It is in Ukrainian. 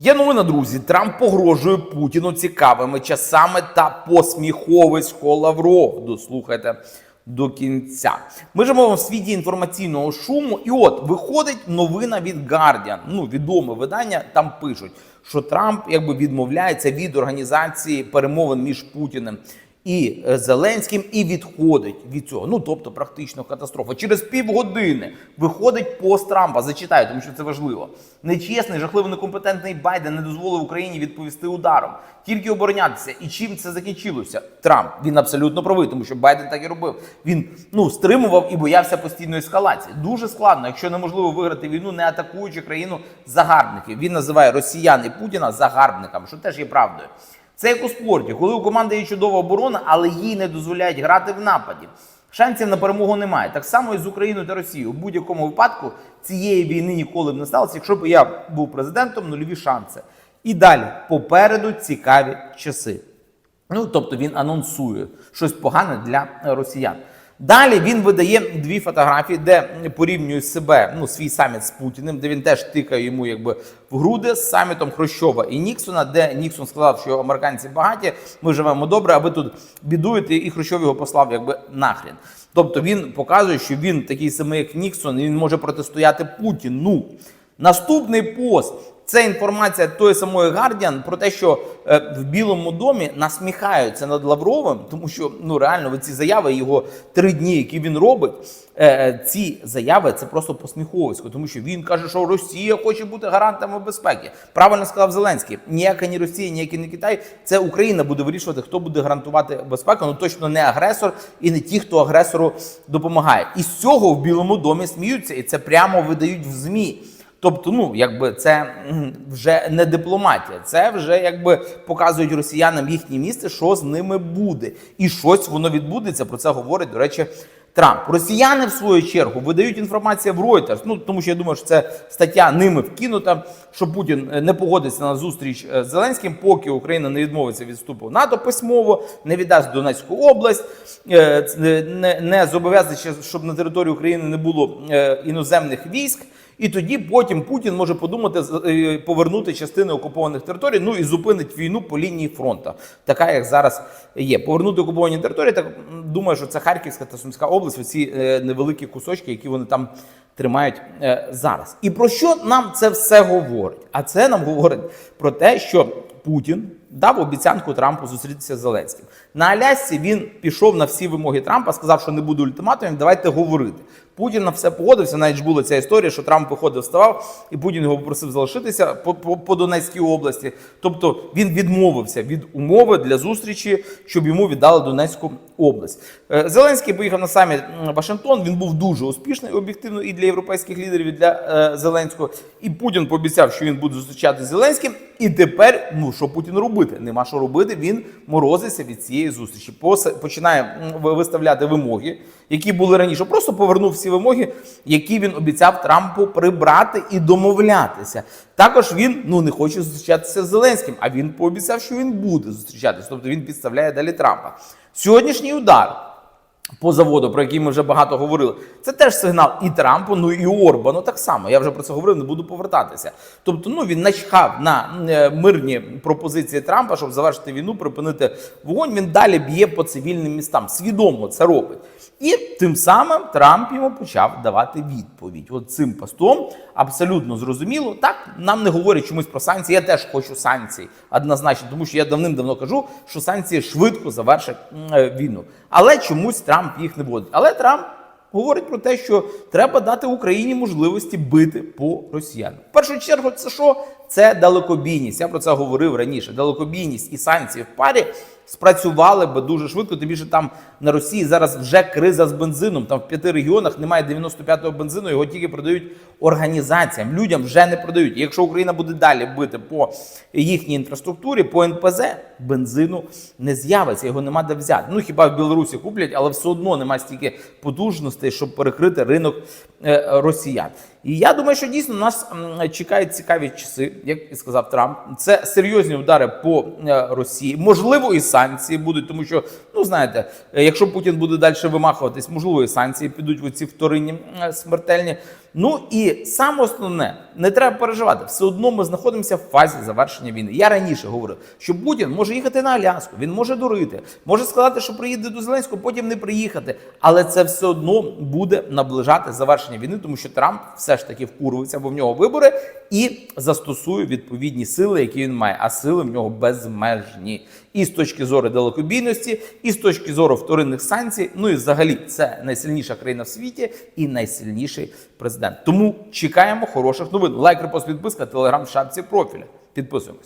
Є новина, друзі. Трамп погрожує Путіну цікавими часами та посміховисько Лавров. Дослухайте до кінця. Ми живемо в світі інформаційного шуму, і от виходить новина від Guardian, ну відоме видання. Там пишуть, що Трамп якби відмовляється від організації перемовин між Путіним і е, Зеленським і відходить від цього. Ну тобто, практично катастрофа. Через півгодини виходить пост Трампа. Зачитаю, тому що це важливо. Нечесний, жахливо некомпетентний Байден не дозволив Україні відповісти ударом, тільки оборонятися. І чим це закінчилося? Трамп він абсолютно правий, тому що Байден так і робив. Він ну стримував і боявся постійної ескалації. Дуже складно, якщо неможливо виграти війну, не атакуючи країну загарбників. Він називає росіян і Путіна загарбниками, що теж є правдою. Це як у спорті, коли у команди є чудова оборона, але їй не дозволяють грати в нападі. Шансів на перемогу немає. Так само і з Україною та Росією. У будь-якому випадку цієї війни ніколи б не сталося. Якщо б я був президентом, нульові шанси. І далі попереду цікаві часи. Ну тобто він анонсує щось погане для росіян. Далі він видає дві фотографії, де порівнює себе, ну свій саміт з Путіним, де він теж тикає йому якби в груди з самітом Хрущова і Ніксона, де Ніксон сказав, що американці багаті, ми живемо добре, а ви тут бідуєте, і Хрущов його послав якби нахрін. Тобто він показує, що він такий самий, як Ніксон, і він може протистояти Путіну. Наступний пост це інформація тої самої Guardian про те, що е, в Білому домі насміхаються над Лавровим, тому що ну реально ці заяви його три дні, які він робить. е, Ці заяви це просто посміховисько, тому що він каже, що Росія хоче бути гарантами безпеки. Правильно сказав Зеленський. Ніяка ні Росія, ніякий не Китай. Це Україна буде вирішувати, хто буде гарантувати безпеку. Ну точно не агресор і не ті, хто агресору допомагає. І з цього в Білому домі сміються, і це прямо видають в змі. Тобто, ну якби це вже не дипломатія, це вже якби показують росіянам їхнє місце, що з ними буде, і щось воно відбудеться. Про це говорить до речі. Трамп Росіяни в свою чергу видають інформацію в Reuters, ну тому що я думаю, що це стаття ними вкинута, що Путін е, не погодиться на зустріч е, з Зеленським, поки Україна не відмовиться від вступу в НАТО письмово, не віддасть Донецьку область, е, не, не, зобов'язує, щоб на території України не було іноземних військ. І тоді потім Путін може подумати е, повернути частини окупованих територій, ну і зупинить війну по лінії фронту, така як зараз є. Повернути окуповані території, так думаю, що це Харківська та Сумська область, оці е, невеликі кусочки, які вони там тримають е, зараз. І про що нам це все говорить? А це нам говорить про те, що Путін дав обіцянку Трампу зустрітися з Зеленським. На Алясці він пішов на всі вимоги Трампа, сказав, що не буде ультиматумів, давайте говорити. Путін на все погодився. Навіть ж була ця історія, що Трамп виходив, вставав, і Путін його попросив залишитися по, по, по Донецькій області. Тобто він відмовився від умови для зустрічі, щоб йому віддали Донецьку область. Е, Зеленський поїхав на саміт Вашингтон. Він був дуже успішний об'єктивно і для європейських лідерів, і для е, Зеленського. І Путін пообіцяв, що він буде зустрічатися з Зеленським. І тепер, ну що Путін робити? Нема що робити. Він морозиться від цієї зустрічі. Починає виставляти вимоги, які були раніше. Просто повернув всі вимоги, які він обіцяв Трампу прибрати і домовлятися. Також він ну не хоче зустрічатися з Зеленським, а він пообіцяв, що він буде зустрічатися. Тобто він підставляє далі Трампа. Сьогоднішній удар по заводу, про який ми вже багато говорили, це теж сигнал і Трампу, ну і Орбану так само. Я вже про це говорив, не буду повертатися. Тобто, ну він начхав на е, мирні пропозиції Трампа, щоб завершити війну, припинити вогонь. Він далі б'є по цивільним містам. Свідомо це робить. І тим самим Трамп йому почав давати відповідь. От цим постом абсолютно зрозуміло. Так нам не говорять чомусь про санкції. Я теж хочу санкцій однозначно, тому що я давним-давно кажу, що санкції швидко завершать е, війну. Але чомусь Трамп їх не вводить. Але Трамп говорить про те, що треба дати Україні можливості бити по росіянам. В першу чергу, це що? Це далекобійність. Я про це говорив раніше. Далекобійність і санкції в парі спрацювали би дуже швидко. Тим більше там на Росії зараз вже криза з бензином. Там в п'яти регіонах немає 95-го бензину, його тільки продають організаціям. Людям вже не продають. І якщо Україна буде далі бити по їхній інфраструктурі, по НПЗ, бензину не з'явиться, його нема де взяти. Ну хіба в Білорусі куплять, але все одно немає стільки потужностей, щоб перекрити ринок е, росіян. І я думаю, що дійсно нас чекають цікаві часи, як і сказав Трамп. Це серйозні удари по е, Росії. Можливо, і санкції будуть, тому що, ну знаєте, е, якщо Путін буде далі вимахуватись, можливо, і санкції підуть в ці вторинні е, смертельні Ну і саме основне, не треба переживати. Все одно ми знаходимося в фазі завершення війни. Я раніше говорив, що Путін може їхати на Аляску, він може дурити, може сказати, що приїде до Зеленського, потім не приїхати. Але це все одно буде наближати завершення війни, тому що Трамп все ж таки вкурюється, бо в нього вибори і застосує відповідні сили, які він має. А сили в нього безмежні. І з точки зору далекобійності, і з точки зору вторинних санкцій. Ну і взагалі це найсильніша країна в світі і найсильніший президент. Тому чекаємо хороших новин. Лайк, репост, підписка, телеграм шапці профіля. Підписуємось.